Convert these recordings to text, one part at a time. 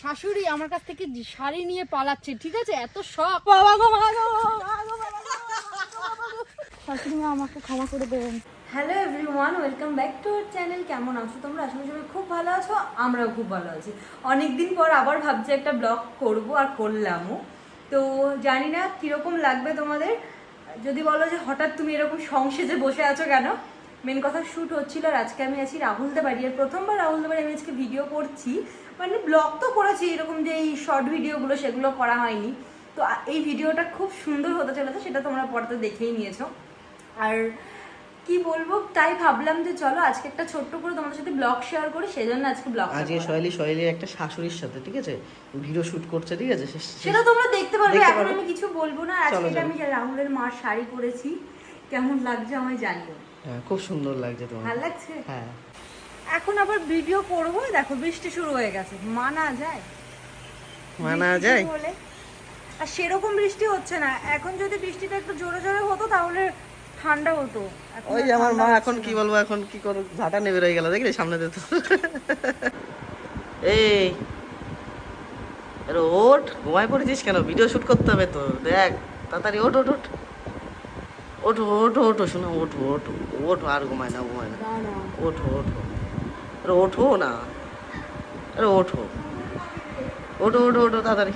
শাশুড়ি আমার কাছ থেকে যে শাড়ি নিয়ে পালাচ্ছে ঠিক আছে? এত শখ। বাবা গো মা গো, মা গো, বাবা গো, গো। শাশুড়ি মা আমাকে ক্ষমা করে দেবেন। Hello everyone welcome back to our channel কেমন আছো তোমরা? আশা করি সবাই খুব ভালো আছো আমরাও খুব ভালো আছি। অনেকদিন পর আবার ভাবছি একটা ব্লগ করব আর করলামও। তো জানি না কীরকম লাগবে তোমাদের। যদি বলো যে হঠাৎ তুমি এরকম সংসেজে বসে আছো কেন? মেন কথা শ্যুট হচ্ছিল আর আজকে আমি আছি রাহুলদা বাড়ি। আর প্রথমবার রাহুলদা বাড়ি আমি আজকে ভিডিও করছি। মানে ব্লগ তো করেছি এরকম যে এই শর্ট ভিডিওগুলো সেগুলো করা হয়নি। তো এই ভিডিওটা খুব সুন্দর হতে চলেছে সেটা তোমরা পরে দেখেই নিয়েছো। আর কি বলব তাই ভাবলাম যে চলো আজকে একটা ছোট্ট করে তোমাদের সাথে ব্লগ শেয়ার করি সেজন্য আজকে ব্লগ আজকে সোহেলি সোহেলির একটা শাশুড়ির সাথে ঠিক আছে? ভিডিও শুট করছে ঠিক আছে? সেটা তোমরা দেখতে পারবে এখন। আমি কিছু বলব না। আজকে। আমি রাহুলের মার শাড়ি পরেছি কেমন লাগছে আমায় জানিও। খুব সুন্দর লাগছে তোমার। ভালো লাগছে? হ্যাঁ। এখন আবার ভিডিও করব দেখো বৃষ্টি শুরু হয়ে গেছে। মানা যায়। মানা যায়? হলে। আর সেরকম বৃষ্টি হচ্ছে না। এখন যদি বৃষ্টিটা একটু জোরে জোরে হতো তাহলে ঠান্ডা হতো। ওই আমার মা এখন কি বলব এখন কি করো ঝাঁটা নেবে রয়ে গেল দেখলি সামনে দিত এই আরে ওঠ ঘুমায় পড়েছিস কেন? ভিডিও শুট করতে হবে তো দেখ তাড়াতাড়ি ওঠ ওঠ ওঠ। ওঠো ওঠো ওঠো শোনো ওঠো ওঠো ওঠো আর ঘুমায় না ঘুমায় না। ওঠো ওঠো। আরে ওঠো না। আরে ওঠো। ওঠো ওঠো ওঠো তাড়াতাড়ি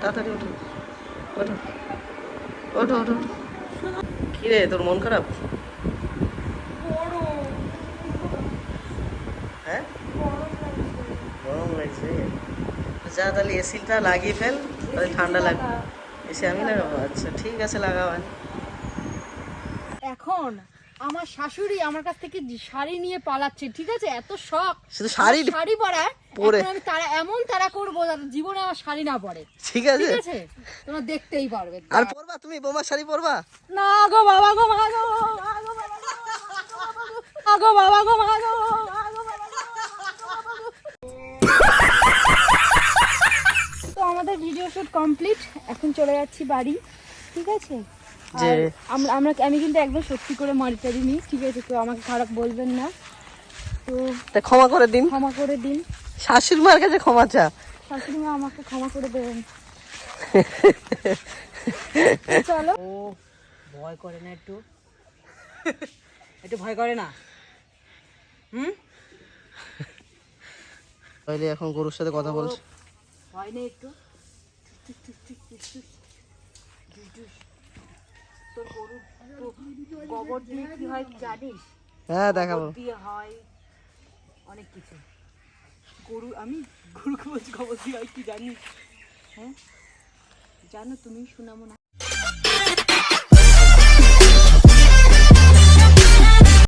তাড়াতাড়ি ওঠো। ওঠো ওঠো ওঠো। ওঠো কি রে তোর মন খারাপ? হ্যাঁ? গরম লাগছে। যা তাহলে এসিটা লাগিয়ে ফেল তাহলে ঠান্ডা লাগবে। এসি আমি লাগাবো? আচ্ছা ঠিক আছে লাগাও। এখন আমার শাশুড়ি আমার কাছ থেকে শাড়ি নিয়ে পালাচ্ছে ঠিক আছে এত শখ শুধু শাড়ি শাড়ি পরার পরে। আমি তারা এমন তারা করব যাতে জীবনে আমার শাড়ি না পরে ঠিক আছে ঠিক আছে তোমরা দেখতেই পারবে আর পরবা তুমি বোমার শাড়ি পরবা না গো বাবা গো মা গো মা গো বাবা গো, মা গো। তো আমাদের ভিডিও শুট কমপ্লিট এখন চলে যাচ্ছি বাড়ি ঠিক আছে যে- আমরা আমরা আমি কিন্তু একদম সত্যি করে মারি টারি নি ঠিক আছে? তো আমাকে খারাপ বলবেন না। তো ক্ষমা করে দিন। ক্ষমা করে দিন। শাশুড়ি মার কাছে ক্ষমা চা। শাশুড়ি মা আমাকে ক্ষমা করে দেবেন। চলো। ও ভয় করে না একটু? একটু ভয় করে না? হুম? তাহলে এখন গরুর সাথে কথা বলছে। ভয় নেই একটু। তোর গরু গোবর দিয়ে কি হয় জানিস? হ্যাঁ দেখাবো। দিয়ে হয় অনেক কিছু। গরু আমি বলছি গোবর দিয়ে হয় কি জানিস? হ্যাঁ? জানো তুমি শোনাবো না